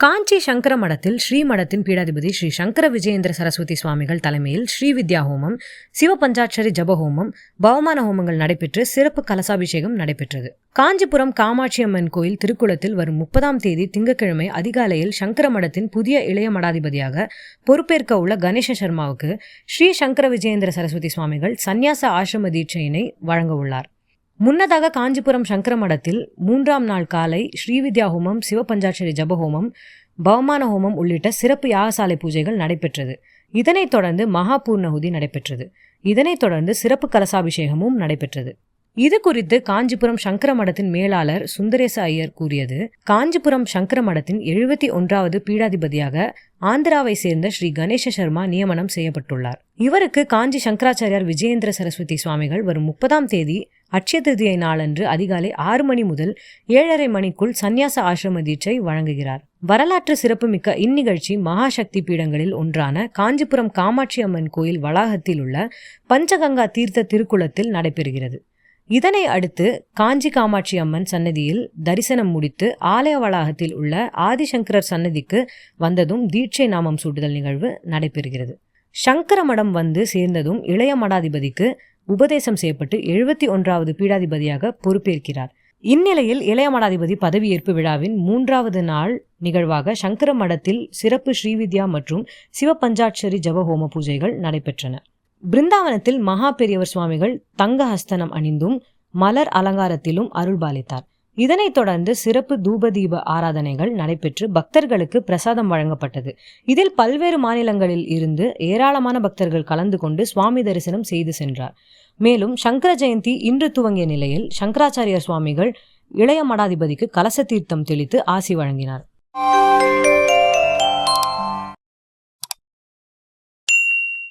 காஞ்சி சங்கர மடத்தில் ஸ்ரீ மடத்தின் பீடாதிபதி ஸ்ரீ சங்கர விஜயேந்திர சரஸ்வதி சுவாமிகள் தலைமையில் ஸ்ரீ வித்யா ஹோமம் சிவ பஞ்சாட்சரி ஜப ஹோமம் பவமான ஹோமங்கள் நடைபெற்று சிறப்பு கலசாபிஷேகம் நடைபெற்றது. காஞ்சிபுரம் காமாட்சி அம்மன் கோயில் திருக்குளத்தில் வரும் முப்பதாம் தேதி திங்கட்கிழமை அதிகாலையில் சங்கர மடத்தின் புதிய இளைய மடாதிபதியாக பொறுப்பேற்க உள்ள கணேச சர்மாவுக்கு ஸ்ரீ சங்கர விஜயேந்திர சரஸ்வதி சுவாமிகள் சந்நியாச ஆசிரம தீட்சையினை வழங்க உள்ளார். முன்னதாக காஞ்சிபுரம் சங்கர மடத்தில் மூன்றாம் நாள் காலை ஸ்ரீவித்யா ஹோமம் சிவபஞ்சாட்சரி ஜபஹோமம் பவமான ஹோமம் உள்ளிட்ட சிறப்பு யாகசாலை பூஜைகள் நடைபெற்றது. இதனைத் தொடர்ந்து மகாபூர்ணகுதி நடைபெற்றது. இதனைத் தொடர்ந்து சிறப்பு கலசாபிஷேகமும் நடைபெற்றது. இது குறித்து காஞ்சிபுரம் சங்கர மடத்தின் மேலாளர் சுந்தரேச ஐயர் கூறியது காஞ்சிபுரம் சங்கர மடத்தின் எழுபத்தி ஒன்றாவது பீடாதிபதியாக ஆந்திராவை சேர்ந்த ஸ்ரீ கணேச சர்மா நியமனம் செய்யப்பட்டுள்ளார். இவருக்கு காஞ்சி சங்கராச்சாரியார் விஜயேந்திர சரஸ்வதி சுவாமிகள் வரும் முப்பதாம் தேதி அட்சய திருதியை நாளன்று அதிகாலை ஆறு மணி முதல் ஏழரை மணிக்குள் சந்நியாச ஆசிரம தீட்சை வழங்குகிறார். வரலாற்று சிறப்புமிக்க இந்நிகழ்ச்சி மகாசக்தி பீடங்களில் ஒன்றான காஞ்சிபுரம் காமாட்சி அம்மன் கோயில் வளாகத்தில் உள்ள பஞ்சகங்கா தீர்த்த திருக்குளத்தில் நடைபெறுகிறது. இதனை அடுத்து காஞ்சி காமாட்சி அம்மன் சன்னதியில் தரிசனம் முடித்து ஆலய வளாகத்தில் உள்ள ஆதிசங்கரர் சன்னதிக்கு வந்ததும் தீட்சை நாமம் சூட்டுதல் நிகழ்வு நடைபெறுகிறது. சங்கர மடம் வந்து சேர்ந்ததும் இளைய மடாதிபதிக்கு உபதேசம் செய்யப்பட்டு எழுபத்தி ஒன்றாவது பீடாதிபதியாக பொறுப்பேற்கிறார். இந்நிலையில் இளைய மடாதிபதி பதவியேற்பு விழாவின் மூன்றாவது நாள் நிகழ்வாக சங்கர மடத்தில் சிறப்பு ஸ்ரீவித்யா மற்றும் சிவபஞ்சாட்சரி ஜபஹோம பூஜைகள் நடைபெற்றன. பிருந்தாவனத்தில் மகா பெரியவர் சுவாமிகள் தங்க ஹஸ்தனம் அணிந்தும் மலர் அலங்காரத்திலும் அருள்பாலித்தார். இதனைத் தொடர்ந்து சிறப்பு தூபதீப ஆராதனைகள் நடைபெற்று பக்தர்களுக்கு பிரசாதம் வழங்கப்பட்டது. இதில் பல்வேறு மாநிலங்களில் இருந்து ஏராளமான பக்தர்கள் கலந்து கொண்டு சுவாமி தரிசனம் செய்து சென்றார். மேலும் சங்கர ஜெயந்தி இன்று துவங்கிய நிலையில் சங்கராச்சாரியார் சுவாமிகள் இளைய மடாதிபதிக்கு கலச தீர்த்தம் தெளித்து ஆசி வழங்கினார்.